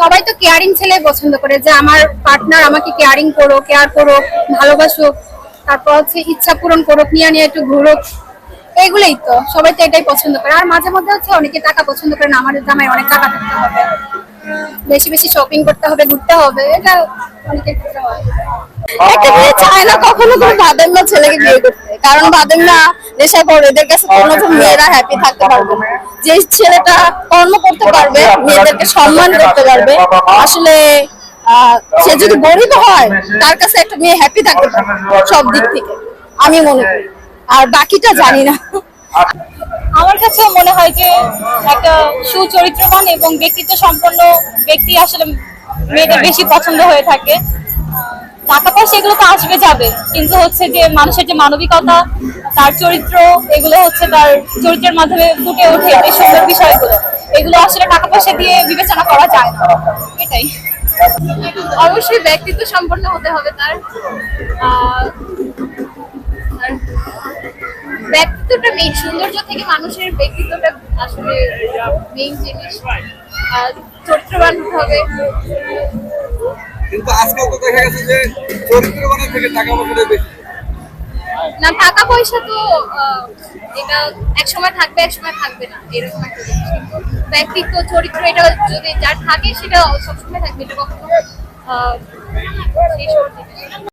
সবাই তো কেয়ারিং ছেলে পছন্দ করে যে আমার পার্টনার আমাকে কেয়ারিং করো কেয়ার করো ভালোবাসো তারপর হচ্ছে ইচ্ছা পূরণ করুক নিয়ে নিয়ে একটু ঘুরুক এগুলোই তো সবাই তো এটাই পছন্দ করে। আর মাঝে মধ্যে হচ্ছে অনেকে টাকা পছন্দ করে না আমাদের জামাই অনেক টাকা থাকতে হবে বেশি বেশি শপিং করতে হবে ঘুরতে হবে এটা অনেকের ক্ষেত্রে হয়। একটা মেয়ে চায় না কখনো কোনো বাদেম না ছেলেকে বিয়ে করতে। কারণ বাদেম না নেশা করে এদের কাছে কোনো মেয়েরা হ্যাপি থাকতে পারবে যে ছেলেটা কর্ম করতে পারবে মেয়েদেরকে সম্মান করতে পারবে। আসলে আহ, সে যদি গরিব হয় তার কাছে একটা মেয়ে হ্যাপি থাকতে পারবে সব দিক থেকে। আমি মনে করি। আর বাকিটা জানি না। আমার কাছে মনে হয় যে একটা সুচরিত্রবান এবং ব্যক্তিত্ব সম্পন্ন ব্যক্তি আসলে মেয়েদের বেশি পছন্দ হয়ে থাকে। টাকা পয়সা এগুলো তো আসবে যাবে, কিন্তু হচ্ছে যে মানুষের যে মানবিকতা, তার চরিত্র, এগুলো হচ্ছে তার চরিত্রের মাধ্যমে ফুটে ওঠে এই সুন্দর বিষয়গুলো। এগুলো আসলে টাকা পয়সা দিয়ে বিবেচনা করা যায় না। এটাই। অবশ্যই ব্যক্তিত্ব সম্পন্ন হতে হবে তার। ব্যক্তিত্বটা মেইন সৌন্দর্য থেকে মানুষের ব্যক্তিত্বটা আসলে মেইন জিনিস। চরিত্রবান হতে হবে। কিন্তু আজকাল তো দেখা গেছে যে চরিত্রবানের থেকে টাকা পয়সাটা বেশি। না, টাকা পয়সা তো এটা এক সময় থাকবে এক সময় থাকবে না, এরকম একটা ব্যক্তিত্ব, চরিত্র, এটা যদি যার থাকে, সেটা সবসময় থাকবে, এটা কখনো শেষ